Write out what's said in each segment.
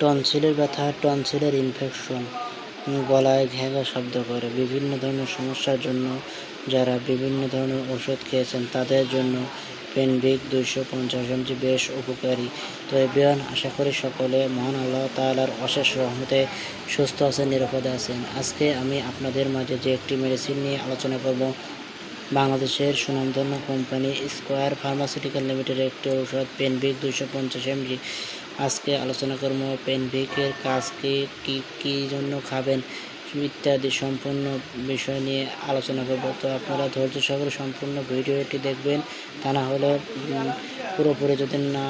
টনসিলের ব্যথা, টনসিলের ইনফেকশন গলায় ঘ্যাঘা শব্দ করে, বিভিন্ন ধরনের সমস্যার জন্য যারা বিভিন্ন ধরনের ওষুধ খেয়েছেন তাদের জন্য পেনভিক দুইশো পঞ্চাশ এমজি বেশ উপকারী। তো এবিয়ান আশা করি সকলে, মহান আল্লাহ তালার অশেষ রহমতে সুস্থ আছেন, নিরাপদে আছেন। আজকে আমি আপনাদের মাঝে যে একটি মেডিসিন নিয়ে আলোচনা করব, বাংলাদেশের সুনামধন্য কোম্পানি স্কোয়ার ফার্মাসিউটিক্যাল লিমিটেডের একটি ঔষধ পেনভিক দুইশো পঞ্চাশ এমজি আজকে আলোচনা করব পেনভিকের কাজ কি, কী জন্য খাবেন ইত্যাদি সম্পূর্ণ বিষয় নিয়ে আলোচনা করব। তো আপনারা ধৈর্য সহকারে সম্পূর্ণ ভিডিওটি দেখবেন। তা না হলে পুরোপুরি যদি না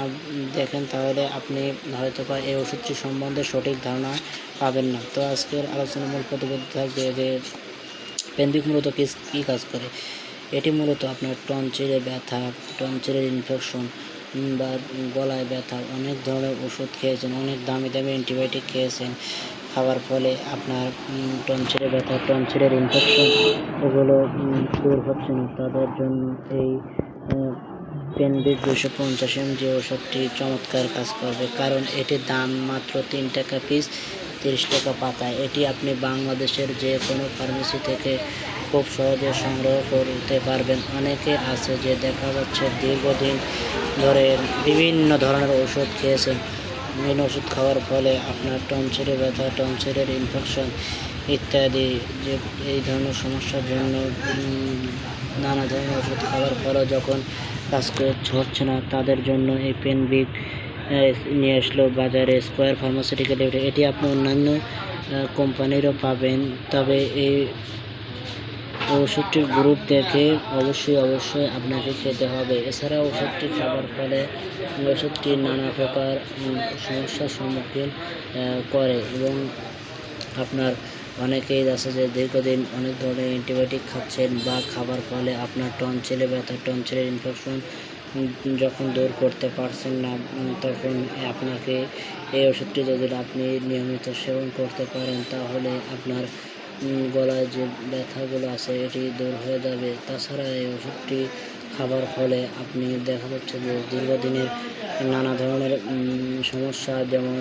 দেখেন, তাহলে আপনি হয়তো বা এই ওষুধটি সম্বন্ধে সঠিক ধারণা পাবেন না। তো আজকের আলোচনার মূল প্রতিবেদন থাকবে যে পেনভিক মূলত কী কী কাজ করে? এটি মূলত আপনার টনসিলে ব্যথা, টনসিলের ইনফেকশন বা গলায় ব্যথা, অনেক ধরনের ওষুধ খেয়েছেন, অনেক দামি দামি অ্যান্টিবায়োটিক খেয়েছেন। খাওয়ার ফলে আপনার টনসিলে ব্যথা, টনসিলের ইনফেকশন এগুলো দূর হচ্ছে না। তাদের জন্য এই পেনভিক দুশো পঞ্চাশ এম যে ওষুধটি চমৎকার কাজ করবে। কারণ এটির দাম মাত্র তিন টাকা পিস তিরিশ টাকা পাতা এটি আপনি বাংলাদেশের যে কোনো ফার্মেসি থেকে খুব সহজে সংগ্রহ করতে পারবেন। অনেকে আছে যে দেখা যাচ্ছে দীর্ঘদিন ধরে বিভিন্ন ধরনের ওষুধ খেয়েছেন। বিভিন্ন ওষুধ খাওয়ার ফলে আপনার টনসিলে ব্যথা টনসিলের ইনফেকশন ইত্যাদি যে এই ধরনের সমস্যার জন্য নানা ধরনের ওষুধ খাওয়ার ফলে যখন কাজ হচ্ছে না, তাদের জন্য এই পেনভিক নিয়ে আসলো বাজারে স্কোয়ার ফার্মাসিউটিক্যাল এটি আপনি অন্যান্য কোম্পানিরও পাবেন। তবে এই ওষুধটির গ্রুপ দেখে অবশ্যই অবশ্যই আপনাকে খেতে হবে। এছাড়া ওষুধটি খাবার ফলে ওষুধটি নানা প্রকার সমস্যার সম্মুখীন করে এবং আপনার অনেকেই আছে যে দীর্ঘদিন অনেক ধরনের অ্যান্টিবায়োটিক খাচ্ছেন বা খাবার ফলে আপনার টনসিলে ব্যথা টনসিলের ইনফেকশন যখন দূর করতে পারছেন না তখন আপনাকে এই ওষুধটি যদি আপনি নিয়মিত সেবন করতে পারেন, তাহলে আপনার গলায় যে ব্যথাগুলো আছে, এটি দূর হয়ে যাবে। তাছাড়া এই ওষুধটি খাবার ফলে আপনি দেখা যাচ্ছে যে দীর্ঘদিনের নানা ধরনের সমস্যা যেমন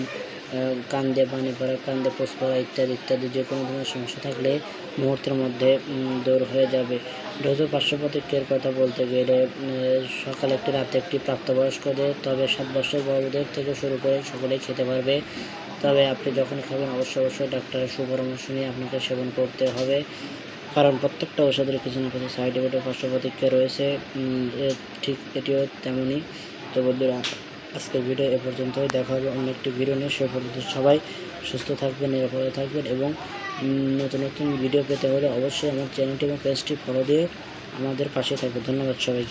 কান্দে পানি পড়া কান্দে পোষ পড়া ইত্যাদি ইত্যাদি যে কোনো ধরনের সমস্যা থাকলে মুহূর্তের মধ্যে দূর হয়ে যাবে। ডোজো পার্শ্ব প্রতিক্রিয়ার কথা বলতে গেলে সকালে একটি, রাতে একটি প্রাপ্তবয়স্কদের, তবে সাত বছর বড়দের থেকে শুরু করে সকলেই খেতে পারবে। তবে আপনি যখন খাবেন, অবশ্যই অবশ্যই ডাক্তারের সুপরামর্শ নিয়ে আপনাকে সেবন করতে হবে। কারণ প্রত্যেকটা ওষুধের কিছু না কিছু সাইড এফেক্টের পার্শ্ব প্রতিক্রিয়া রয়েছে। ঠিক এটিও তেমনই। তো বন্ধুরা আজকের ভিডিও এ পর্যন্তই। দেখা হবে অন্য একটি ভিডিও নিয়ে। সে পর্যন্ত সবাই সুস্থ থাকবেন, নিরাপদে থাকবেন এবং নতুন নতুন ভিডিও পেতে হলে অবশ্যই আমার চ্যানেলটি এবং পেজটি ফলো দিয়ে আমাদের পাশে থাকবে ধন্যবাদ সবাইকে।